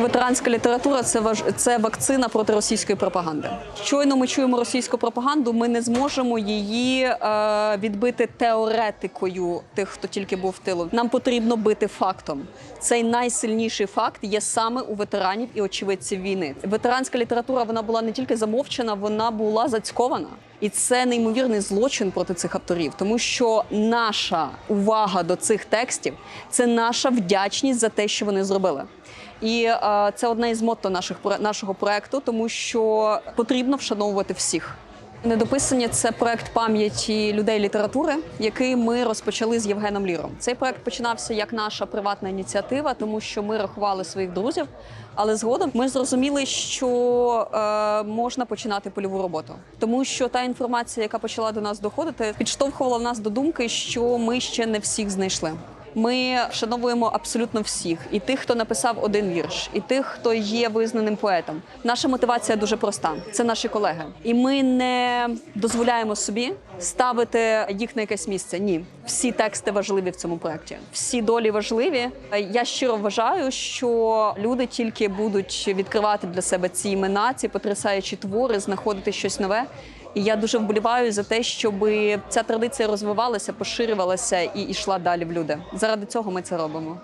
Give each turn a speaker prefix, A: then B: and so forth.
A: Ветеранська література це важ... це вакцина проти російської пропаганди. Щойно ми чуємо російську пропаганду. Ми не зможемо її е, відбити теоретикою тих, хто тільки був в тилу. Нам потрібно бити фактом. Цей найсильніший факт є саме у ветеранів і очевидців війни. Ветеранська література вона була не тільки замовчена, вона була зацькована. І це неймовірний злочин проти цих авторів, тому що наша увага до цих текстів це наша вдячність за те, що вони зробили. І е, це одна із мотто наших нашого проекту, тому що потрібно вшановувати всіх. Недописання це проект пам'яті людей літератури, який ми розпочали з Євгеном Ліром. Цей проект починався як наша приватна ініціатива, тому що ми рахували своїх друзів. Але згодом ми зрозуміли, що е, можна починати польову роботу, тому що та інформація, яка почала до нас доходити, підштовхувала нас до думки, що ми ще не всіх знайшли. Ми вшановуємо абсолютно всіх, і тих, хто написав один вірш, і тих, хто є визнаним поетом. Наша мотивація дуже проста: це наші колеги, і ми не дозволяємо собі ставити їх на якесь місце. Ні, всі тексти важливі в цьому проєкті, всі долі важливі. Я щиро вважаю, що люди тільки будуть відкривати для себе ці імена, ці потрясаючі твори, знаходити щось нове. І я дуже вболіваю за те, щоб ця традиція розвивалася, поширювалася і йшла далі в люди. Заради цього ми це робимо.